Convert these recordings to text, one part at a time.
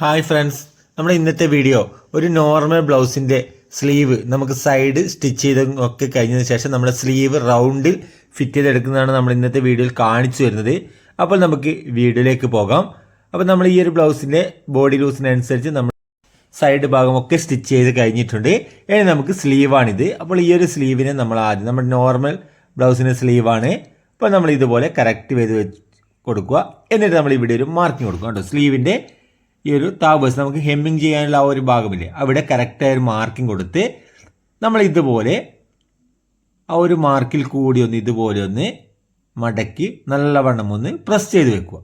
Hi friends നമ്മുടെ ഇന്നത്തെ video ഒരു നോർമൽ ബ്ലൗസിന്റെ സ്ലീവ് നമുക്ക് സൈഡ് സ്റ്റിച്ച് ചെയ്ത് ഒക്കെ കഴിഞ്ഞതിന് ശേഷം നമ്മുടെ സ്ലീവ് റൗണ്ടിൽ ഫിറ്റ് ചെയ്തെടുക്കുന്നതാണ് നമ്മൾ ഇന്നത്തെ വീഡിയോയിൽ കാണിച്ചു വരുന്നത് അപ്പോൾ നമുക്ക് വീഡിയോയിലേക്ക് പോകാം. അപ്പോൾ നമ്മൾ ഈ ഒരു ബ്ലൗസിന്റെ ബോഡി ലൂസിനനുസരിച്ച് നമ്മൾ സൈഡ് ഭാഗമൊക്കെ സ്റ്റിച്ച് ചെയ്ത് കഴിഞ്ഞിട്ടുണ്ട്. ഇനി നമുക്ക് സ്ലീവാണിത് അപ്പോൾ ഈ ഒരു സ്ലീവിനെ നമ്മൾ ആദ്യം നമ്മുടെ നോർമൽ ബ്ലൗസിന്റെ സ്ലീവാണ് അപ്പോൾ നമ്മൾ ഇതുപോലെ കറക്റ്റ് ചെയ്ത് കൊടുക്കുക. എന്നിട്ട് നമ്മൾ ഇവിടെ ഒരു മാർക്കിംഗ് കൊടുക്കുക കേട്ടോ. സ്ലീവിന്റെ ഈ ഒരു താബേഴ്സ് നമുക്ക് ഹെമ്മിങ് ചെയ്യാനുള്ള ആ ഒരു ഭാഗമില്ലേ? അവിടെ കറക്റ്റായ ഒരു മാർക്കിംഗ് കൊടുത്ത് നമ്മൾ ഇതുപോലെ ആ ഒരു മാർക്കിൽ കൂടി ഒന്ന് ഇതുപോലെ ഒന്ന് മടക്കി നല്ലവണ്ണം ഒന്ന് പ്രസ് ചെയ്ത് വെക്കുക.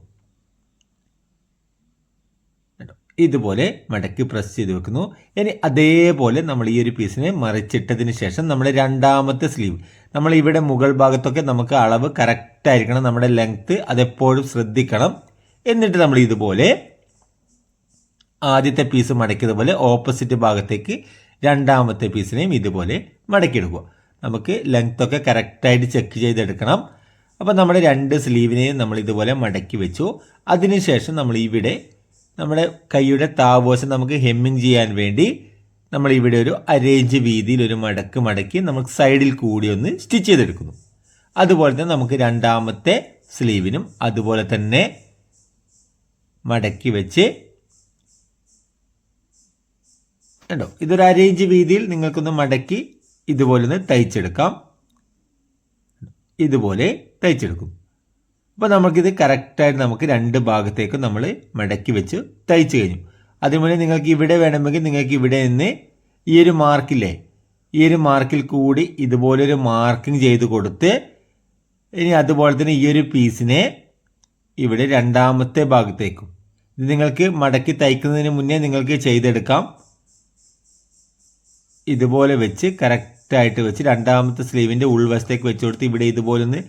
ഇതുപോലെ മടക്കി പ്രസ് ചെയ്ത് വെക്കുന്നു. ഇനി അതേപോലെ നമ്മൾ ഈ ഒരു പീസിനെ മറിച്ചിട്ടതിന് ശേഷം നമ്മൾ രണ്ടാമത്തെ സ്ലീവ് നമ്മൾ ഇവിടെ മുകൾ ഭാഗത്തൊക്കെ നമുക്ക് അളവ് കറക്റ്റ് ആയിരിക്കണം. നമ്മുടെ ലെങ്ത്ത് അതെപ്പോഴും ശ്രദ്ധിക്കണം. എന്നിട്ട് നമ്മൾ ഇതുപോലെ ആദ്യത്തെ പീസ് മടക്കിയതുപോലെ ഓപ്പോസിറ്റ് ഭാഗത്തേക്ക് രണ്ടാമത്തെ പീസിനെയും ഇതുപോലെ മടക്കിയെടുക്കുക നമുക്ക് ലെങ്ത് ഒക്കെ കറക്റ്റായിട്ട് ചെക്ക് ചെയ്തെടുക്കണം. അപ്പോൾ നമ്മുടെ രണ്ട് സ്ലീവിനെയും നമ്മൾ ഇതുപോലെ മടക്കി വെച്ചു. അതിനുശേഷം നമ്മൾ ഇവിടെ നമ്മുടെ കൈയുടെ താവോശം നമുക്ക് ഹെമ്മിങ് ചെയ്യാൻ വേണ്ടി നമ്മൾ ഇവിടെ ഒരു അരേഞ്ച് വീതിയിൽ ഒരു മടക്ക് മടക്കി നമുക്ക് സൈഡിൽ കൂടി ഒന്ന് സ്റ്റിച്ച് ചെയ്തെടുക്കുന്നു. അതുപോലെ തന്നെ നമുക്ക് രണ്ടാമത്തെ സ്ലീവിനും അതുപോലെ തന്നെ മടക്കി വെച്ച് കണ്ടോ? ഇതൊരു അരേഞ്ച് വീതിയിൽ നിങ്ങൾക്കൊന്ന് മടക്കി ഇതുപോലെ ഒന്ന് തയ്ച്ചെടുക്കാം. ഇതുപോലെ തയ്ച്ചെടുക്കും. അപ്പോൾ നമുക്കിത് കറക്റ്റായിട്ട് നമുക്ക് രണ്ട് ഭാഗത്തേക്കും നമ്മൾ മടക്കി വെച്ച് തയ്ച്ചു കഴിഞ്ഞു. അതുപോലെ നിങ്ങൾക്ക് ഇവിടെ വേണമെങ്കിൽ നിങ്ങൾക്ക് ഇവിടെ നിന്ന് ഈ ഒരു മാർക്കില്ലേ ഈ ഒരു മാർക്കിൽ കൂടി ഇതുപോലൊരു മാർക്കിംഗ് ചെയ്ത് കൊടുത്ത് ഇനി അതുപോലെ തന്നെ ഈ ഒരു പീസിനെ ഇവിടെ രണ്ടാമത്തെ ഭാഗത്തേക്കും. ഇത് നിങ്ങൾക്ക് മടക്കി തയ്ക്കുന്നതിന് മുന്നേ നിങ്ങൾക്ക് ചെയ്തെടുക്കാം. ഇതുപോലെ വെച്ച് കറക്റ്റായിട്ട് വെച്ച് രണ്ടാമത്തെ സ്ലീവിന്റെ ഉൾവശത്തേക്ക് വെച്ച് കൊടുത്ത് ഇവിടെ ഇതുപോലെ ഒന്ന്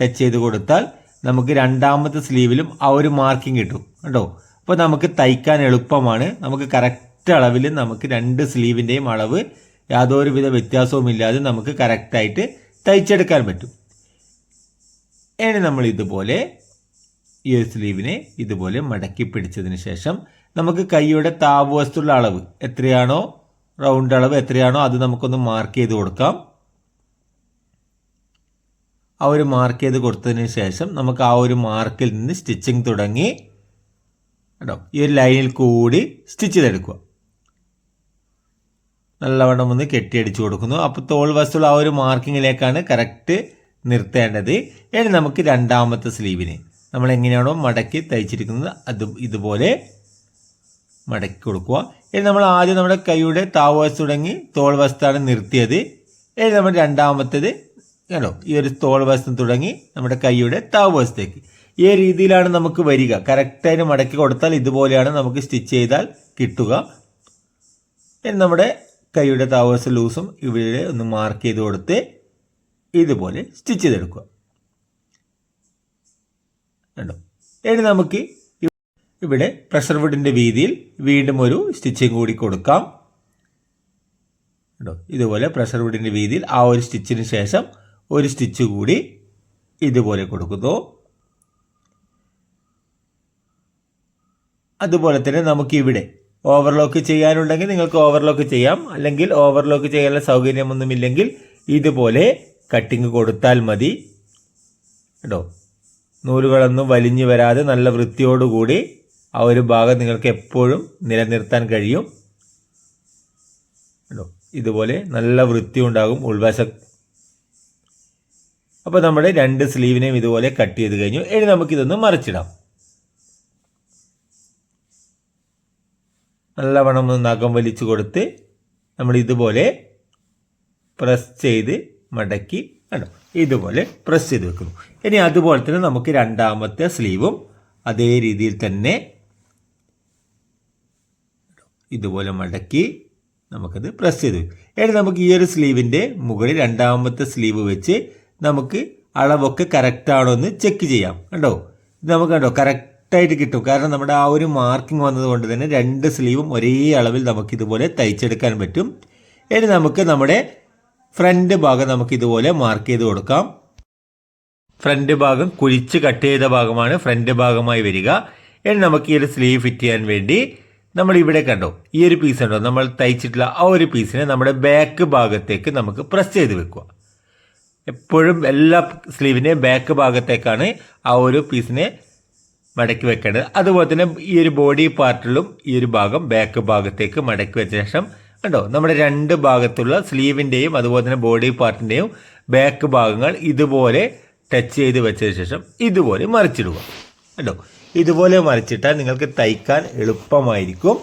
ടച്ച് ചെയ്ത് കൊടുത്താൽ നമുക്ക് രണ്ടാമത്തെ സ്ലീവിലും ആ ഒരു മാർക്കിംഗ് കിട്ടും. കേട്ടോ? അപ്പോൾ നമുക്ക് തയ്ക്കാൻ എളുപ്പമാണ്. നമുക്ക് കറക്റ്റ് അളവിൽ നമുക്ക് രണ്ട് സ്ലീവിന്റെയും അളവ് യാതൊരുവിധ വ്യത്യാസവും ഇല്ലാതെ നമുക്ക് കറക്റ്റായിട്ട് തയ്ച്ചെടുക്കാൻ പറ്റും. ഇനി നമ്മൾ ഇതുപോലെ ഈ ഒരു സ്ലീവിനെ ഇതുപോലെ മടക്കി പിടിച്ചതിന് ശേഷം നമുക്ക് കൈയുടെ താപവസ്തുള്ള അളവ് എത്രയാണോ റൗണ്ട് അളവ് എത്രയാണോ അത് നമുക്കൊന്ന് മാർക്ക് ചെയ്ത് കൊടുക്കാം. ആ ഒരു മാർക്ക് ചെയ്ത് കൊടുത്തതിന് ശേഷം നമുക്ക് ആ ഒരു മാർക്കിൽ നിന്ന് സ്റ്റിച്ചിങ് തുടങ്ങി കേട്ടോ ഈ ഒരു ലൈനിൽ കൂടി സ്റ്റിച്ച് ചെയ്തെടുക്കുക. നല്ലവണ്ണം ഒന്ന് കെട്ടിയടിച്ചു കൊടുക്കുന്നു. അപ്പോൾ തോൾ വസ്തുള്ള ആ ഒരു മാർക്കിങ്ങിലേക്കാണ് കറക്റ്റ് നിർത്തേണ്ടത്. ഇനി നമുക്ക് രണ്ടാമത്തെ സ്ലീവിന് നമ്മൾ എങ്ങനെയാണോ മടക്കി തയ്ച്ചിരിക്കുന്നത് അത് ഇതുപോലെ മടക്കി കൊടുക്കുക. ഇനി നമ്മൾ ആദ്യം നമ്മുടെ കൈയുടെ താവസ് തുടങ്ങി തോൾ വശത്താണ് നിർത്തിയത്. ഇനി നമ്മൾ രണ്ടാമത്തേത് കണ്ടോ? ഈ ഒരു തോൾ വസ്ത്രം തുടങ്ങി നമ്മുടെ കൈയുടെ താവോസത്തേക്ക് ഈ രീതിയിലാണ് നമുക്ക് വരിക. കറക്റ്റായിട്ട് മടക്കി കൊടുത്താൽ ഇതുപോലെയാണ് നമുക്ക് സ്റ്റിച്ച് ചെയ്താൽ കിട്ടുക. ഇനി നമ്മുടെ കൈയുടെ താവസ് ലൂസും ഇവിടെ ഒന്ന് മാർക്ക് ചെയ്ത് കൊടുത്ത് ഇതുപോലെ സ്റ്റിച്ച് ചെയ്തെടുക്കുക. കണ്ടോ? ഇനി നമുക്ക് ഇവിടെ പ്രഷർ വുഡിന്റെ വീതിയിൽ വീണ്ടും ഒരു സ്റ്റിച്ചിങ് കൂടി കൊടുക്കാം. കേട്ടോ ഇതുപോലെ പ്രഷർ വുഡിന്റെ വീതിയിൽ ആ ഒരു സ്റ്റിച്ചിന് ശേഷം ഒരു സ്റ്റിച്ച് കൂടി ഇതുപോലെ കൊടുക്കുന്നു. അതുപോലെ തന്നെ നമുക്ക് ഇവിടെ ഓവർലോക്ക് ചെയ്യാനുണ്ടെങ്കിൽ നിങ്ങൾക്ക് ഓവർലോക്ക് ചെയ്യാം. അല്ലെങ്കിൽ ഓവർലോക്ക് ചെയ്യാനുള്ള സൗകര്യമൊന്നുമില്ലെങ്കിൽ ഇതുപോലെ കട്ടിങ് കൊടുത്താൽ മതി. കേട്ടോ നൂലുകളൊന്നും വലിഞ്ഞു വരാതെ നല്ല വൃത്തിയോടുകൂടി ആ ഒരു ഭാഗം നിങ്ങൾക്ക് എപ്പോഴും നിലനിർത്താൻ കഴിയും. ഇതുപോലെ നല്ല വൃത്തി ഉണ്ടാകും ഉൾവശം അപ്പോൾ നമ്മുടെ രണ്ട് സ്ലീവിനെയും ഇതുപോലെ കട്ട് ചെയ്ത് കഴിഞ്ഞു. ഇനി നമുക്കിതൊന്ന് മറിച്ചിടാം. നല്ലവണ്ണം ഒന്ന് നഖം വലിച്ചു കൊടുത്ത് നമ്മൾ ഇതുപോലെ പ്രസ് ചെയ്ത് മടക്കി കണ്ടോ? ഇതുപോലെ പ്രസ് ചെയ്ത് വെക്കുന്നു. ഇനി അതുപോലെ തന്നെ നമുക്ക് രണ്ടാമത്തെ സ്ലീവും അതേ രീതിയിൽ തന്നെ ഇതുപോലെ മടക്കി നമുക്കത് പ്രസ് ചെയ്ത്. ഇനി നമുക്ക് ഈ ഒരു സ്ലീവിന്റെ മുകളിൽ രണ്ടാമത്തെ സ്ലീവ് വെച്ച് നമുക്ക് അളവൊക്കെ കറക്റ്റാണോ എന്ന് ചെക്ക് ചെയ്യാം. കണ്ടോ? ഇത് നമുക്ക് കണ്ടോ? കറക്റ്റായിട്ട് കിട്ടും. കാരണം നമ്മുടെ ആ ഒരു മാർക്കിംഗ് വന്നതുകൊണ്ട് തന്നെ രണ്ട് സ്ലീവും ഒരേ അളവിൽ നമുക്ക് ഇതുപോലെ തയ്ച്ചെടുക്കാൻ പറ്റും. ഇനി നമുക്ക് നമ്മുടെ ഫ്രണ്ട് ഭാഗം നമുക്ക് ഇതുപോലെ മാർക്ക് ചെയ്ത് കൊടുക്കാം. ഫ്രണ്ട് ഭാഗം കുഴിച്ച് കട്ട് ചെയ്ത ഭാഗമാണ് ഫ്രണ്ട് ഭാഗമായി വരിക. ഇനി നമുക്ക് ഈ ഒരു സ്ലീവ് ഫിറ്റ് ചെയ്യാൻ വേണ്ടി നമ്മൾ ഇവിടെ കണ്ടോ ഈ ഒരു പീസ് ഉണ്ടോ? നമ്മൾ തയ്ച്ചിട്ടുള്ള ആ ഒരു പീസിനെ നമ്മുടെ ബാക്ക് ഭാഗത്തേക്ക് നമുക്ക് പ്രസ് ചെയ്ത് വെക്കുക. എപ്പോഴും എല്ലാ സ്ലീവിന്റെയും ബാക്ക് ഭാഗത്തേക്കാണ് ആ ഒരു പീസിനെ മടക്കി വെക്കേണ്ടത്. അതുപോലെ തന്നെ ഈ ഒരു ബോഡി പാർട്ടിലും ഈ ഒരു ഭാഗം ബാക്ക് ഭാഗത്തേക്ക് മടക്കി വെച്ച ശേഷം കണ്ടോ നമ്മുടെ രണ്ട് ഭാഗത്തുള്ള സ്ലീവിന്റെയും അതുപോലെ തന്നെ ബോഡി പാർട്ടിന്റെയും ബാക്ക് ഭാഗങ്ങൾ ഇതുപോലെ ടച്ച് ചെയ്ത് വെച്ചതിന് ശേഷം ഇതുപോലെ മറിച്ചിടുക. കണ്ടോ? ഇതുപോലെ മറിച്ചിട്ടാൽ നിങ്ങൾക്ക് തയ്ക്കാൻ എളുപ്പമായിരിക്കും.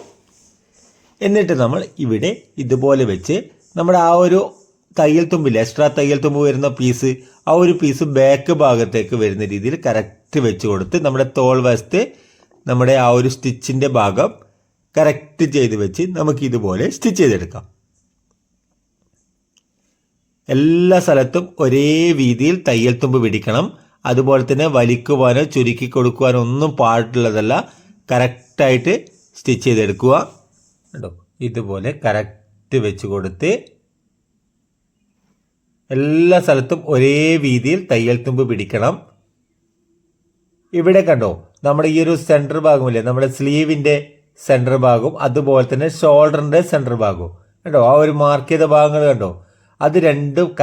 എന്നിട്ട് നമ്മൾ ഇവിടെ ഇതുപോലെ വെച്ച് നമ്മുടെ ആ ഒരു തയ്യൽ തുമ്പിൽ എക്സ്ട്രാ തയ്യൽ തുമ്പ് വരുന്ന പീസ് ആ ഒരു പീസ് ബാക്ക് ഭാഗത്തേക്ക് വരുന്ന രീതിയിൽ കറക്റ്റ് വെച്ച് കൊടുത്ത് നമ്മുടെ തോൾ വശത്ത് നമ്മുടെ ആ ഒരു സ്റ്റിച്ചിന്റെ ഭാഗം കറക്റ്റ് ചെയ്ത് വെച്ച് നമുക്ക് ഇതുപോലെ സ്റ്റിച്ച് ചെയ്തെടുക്കാം. എല്ലാ സ്ഥലത്തും ഒരേ രീതിയിൽ തയ്യൽ തുമ്പ് പിടിക്കണം. അതുപോലെ തന്നെ വലിക്കുവാനോ ചുരുക്കി കൊടുക്കുവാനോ ഒന്നും പാടുള്ളതല്ല. കറക്റ്റായിട്ട് സ്റ്റിച്ച് ചെയ്തെടുക്കുക. കേട്ടോ ഇതുപോലെ കറക്റ്റ് വെച്ച് കൊടുത്ത് എല്ലാ സ്ഥലത്തും ഒരേ രീതിയിൽ തയ്യൽ തുമ്പ് പിടിക്കണം. ഇവിടെ കണ്ടോ? നമ്മുടെ ഈ ഒരു സെന്റർ ഭാഗമില്ലേ? നമ്മുടെ സ്ലീവിന്റെ സെന്റർ ഭാഗവും അതുപോലെ തന്നെ ഷോൾഡറിന്റെ സെന്റർ ഭാഗവും. കണ്ടോ? ആ ഒരു മാർക്ക് ചെയ്ത ഭാഗങ്ങൾ കണ്ടോ? അത് രണ്ടും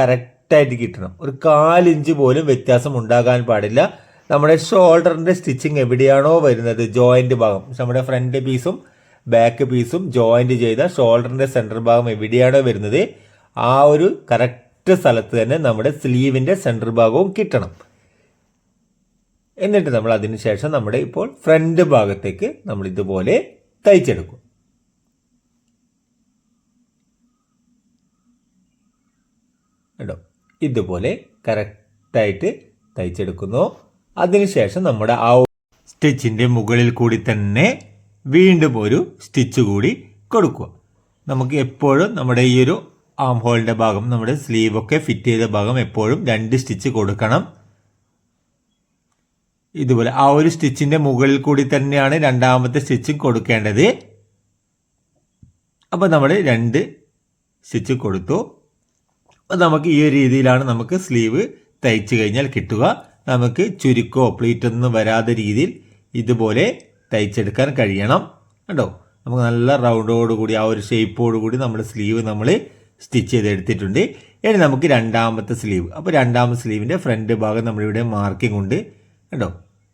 കറക്റ്റായിട്ട് കിട്ടണം. ഒരു കാലിഞ്ച് പോലും വ്യത്യാസം ഉണ്ടാകാൻ പാടില്ല. നമ്മുടെ ഷോൾഡറിന്റെ സ്റ്റിച്ചിങ് എവിടെയാണോ വരുന്നത്? ജോയിന്റ് ഭാഗം. നമ്മുടെ ഫ്രണ്ട് പീസും ബാക്ക് പീസും ജോയിന്റ് ചെയ്ത ഷോൾഡറിന്റെ സെന്റർ ഭാഗം എവിടെയാണോ വരുന്നത്? ആ ഒരു കറക്റ്റ് സ്ഥലത്ത് തന്നെ നമ്മുടെ സ്ലീവിന്റെ സെന്റർ ഭാഗവും കിട്ടണം. എന്നിട്ട് നമ്മൾ അതിന് ശേഷം നമ്മുടെ ഇപ്പോൾ ഫ്രണ്ട് ഭാഗത്തേക്ക് നമ്മൾ ഇതുപോലെ തയ്ച്ചെടുക്കും. കേട്ടോ ഇതുപോലെ കറക്റ്റായിട്ട് തയ്ച്ചെടുക്കുന്നു. അതിനുശേഷം നമ്മുടെ ആ സ്റ്റിച്ചിന്റെ മുകളിൽ കൂടി തന്നെ വീണ്ടും ഒരു സ്റ്റിച്ച് കൂടി കൊടുക്കുക. നമുക്ക് എപ്പോഴും നമ്മുടെ ഈ ഒരു ആം ഹോളിന്റെ ഭാഗം നമ്മുടെ സ്ലീവൊക്കെ ഫിറ്റ് ചെയ്ത ഭാഗം എപ്പോഴും രണ്ട് സ്റ്റിച്ച് കൊടുക്കണം. ഇതുപോലെ ആ ഒരു സ്റ്റിച്ചിന്റെ മുകളിൽ കൂടി തന്നെയാണ് രണ്ടാമത്തെ സ്റ്റിച്ചും കൊടുക്കേണ്ടത്. അപ്പോൾ നമ്മൾ രണ്ട് സ്റ്റിച്ച് കൊടുത്തു. അപ്പോൾ നമുക്ക് ഈ ഒരു രീതിയിലാണ് നമുക്ക് സ്ലീവ് തയ്ച്ചു കഴിഞ്ഞാൽ കിട്ടുക. നമുക്ക് ചുരുക്കോ പ്ലീറ്റൊന്നും വരാതെ രീതിയിൽ ഇതുപോലെ തയ്ച്ചെടുക്കാൻ കഴിയണം. കേട്ടോ നമുക്ക് നല്ല റൗണ്ടോട് കൂടി ആ ഒരു ഷേപ്പോട് കൂടി നമ്മുടെ സ്ലീവ് നമ്മൾ സ്റ്റിച്ച് ചെയ്തെടുത്തിട്ടുണ്ട്. ഇനി നമുക്ക് രണ്ടാമത്തെ സ്ലീവ്. അപ്പോൾ രണ്ടാമത്തെ സ്ലീവിന്റെ ഫ്രണ്ട് ഭാഗം നമ്മളിവിടെ മാർക്കിംഗ് ഉണ്ട്. കേട്ടോ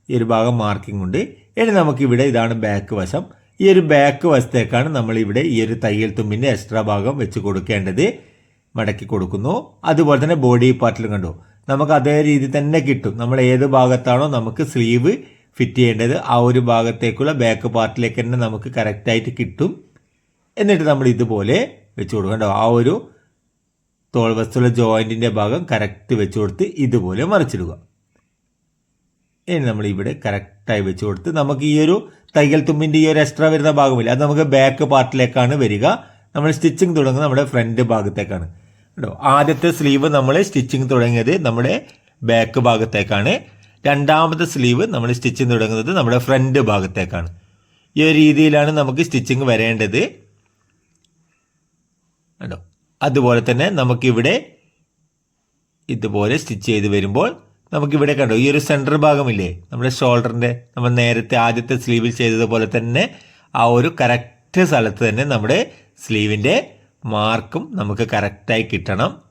ഈ ഒരു ഭാഗം മാർക്കിംഗ് ഉണ്ട്. ഇനി നമുക്കിവിടെ ഇതാണ് ബാക്ക് വശം. ഈ ഒരു ബാക്ക് വശത്തേക്കാണ് നമ്മളിവിടെ ഈ ഒരു തയ്യൽ തുമ്പിന്റെ എക്സ്ട്രാ ഭാഗം വെച്ച് കൊടുക്കേണ്ടത്. മടക്കി കൊടുക്കുന്നു. അതുപോലെ തന്നെ ബോഡി പാർട്ടിലും കണ്ടു. നമുക്ക് അതേ രീതി തന്നെ കിട്ടും. നമ്മൾ ഏത് ഭാഗത്താണോ നമുക്ക് സ്ലീവ് ഫിറ്റ് ചെയ്യേണ്ടത് ആ ഒരു ഭാഗത്തേക്കുള്ള ബാക്ക് പാർട്ടിലേക്ക് തന്നെ നമുക്ക് കറക്റ്റായിട്ട് കിട്ടും. എന്നിട്ട് നമ്മൾ ഇതുപോലെ വെച്ച് കൊടുക്കണ്ടോ ആ ഒരു തോൾ വസ്തുള്ള ജോയിന്റിന്റെ ഭാഗം കറക്റ്റ് വെച്ച് കൊടുത്ത് ഇതുപോലെ മറിച്ചിടുക. ഇനി നമ്മൾ ഇവിടെ കറക്റ്റായി വെച്ച് കൊടുത്ത് നമുക്ക് ഈ ഒരു തയ്യൽ തുമ്പിന്റെ ഈ ഒരു എക്സ്ട്രാ വരുന്ന ഭാഗമില്ല? അത് നമുക്ക് ബാക്ക് പാർട്ടിലേക്കാണ് വരിക. നമ്മൾ സ്റ്റിച്ചിങ് തുടങ്ങുന്നത് നമ്മുടെ ഫ്രണ്ട് ഭാഗത്തേക്കാണ്. കേട്ടോ ആദ്യത്തെ സ്ലീവ് നമ്മൾ സ്റ്റിച്ചിങ് തുടങ്ങിയത് നമ്മുടെ ബാക്ക് ഭാഗത്തേക്കാണ്. രണ്ടാമത്തെ സ്ലീവ് നമ്മൾ സ്റ്റിച്ചിങ് തുടങ്ങുന്നത് നമ്മുടെ ഫ്രണ്ട് ഭാഗത്തേക്കാണ്. ഈ ഒരു രീതിയിലാണ് നമുക്ക് സ്റ്റിച്ചിങ് വരേണ്ടത്. കേട്ടോ അതുപോലെ തന്നെ നമുക്കിവിടെ ഇതുപോലെ സ്റ്റിച്ച് ചെയ്ത് വരുമ്പോൾ നമുക്കിവിടെ കണ്ടോ? ഈ ഒരു സെന്റർ ഭാഗമില്ലേ? നമ്മുടെ ഷോൾഡറിന്റെ നമ്മൾ നേരത്തെ ആദ്യത്തെ സ്ലീവിൽ ചെയ്തതുപോലെ തന്നെ ആ ഒരു കറക്റ്റ് സ്ഥലത്ത് തന്നെ നമ്മുടെ സ്ലീവിന്റെ മാർക്കും നമുക്ക് കറക്റ്റായി കിട്ടണം.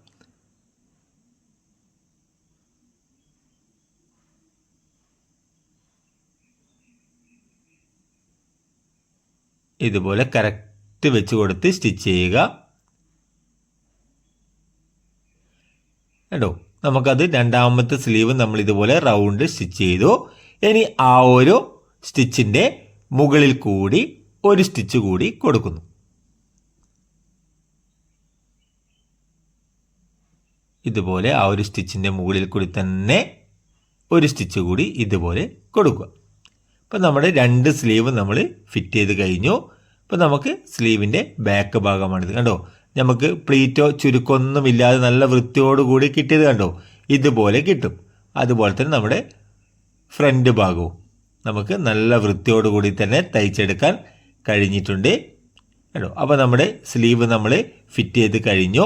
ഇതുപോലെ കറക്റ്റ് വെച്ച് കൊടുത്ത് സ്റ്റിച്ച് ചെയ്യുക. കേട്ടോ നമുക്കത് രണ്ടാമത്തെ സ്ലീവ് നമ്മൾ ഇതുപോലെ റൗണ്ട് സ്റ്റിച്ച് ചെയ്തു. ഇനി ആ ഒരു സ്റ്റിച്ചിന്റെ മുകളിൽ കൂടി ഒരു സ്റ്റിച്ച് കൂടി കൊടുക്കുന്നു. ഇതുപോലെ ആ ഒരു സ്റ്റിച്ചിന്റെ മുകളിൽ കൂടി തന്നെ ഒരു സ്റ്റിച്ച് കൂടി ഇതുപോലെ കൊടുക്കുക. അപ്പോൾ നമ്മുടെ രണ്ട് സ്ലീവ് നമ്മൾ ഫിറ്റ് ചെയ്ത് കഴിഞ്ഞു. അപ്പോൾ നമുക്ക് സ്ലീവിന്റെ ബാക്ക് ഭാഗമാണിത് കണ്ടോ? നമുക്ക് പ്ലീറ്റോ ചുരുക്കൊന്നുമില്ലാതെ നല്ല വൃത്തിയോടുകൂടി കിട്ടിയത് കണ്ടോ? ഇതുപോലെ കിട്ടും. അതുപോലെ തന്നെ നമ്മുടെ ഫ്രണ്ട് ഭാഗവും നമുക്ക് നല്ല വൃത്തിയോടുകൂടി തന്നെ തയ്ച്ചെടുക്കാൻ കഴിഞ്ഞിട്ടുണ്ട്. കേട്ടോ അപ്പോൾ നമ്മുടെ സ്ലീവ് നമ്മൾ ഫിറ്റ് ചെയ്ത് കഴിഞ്ഞു.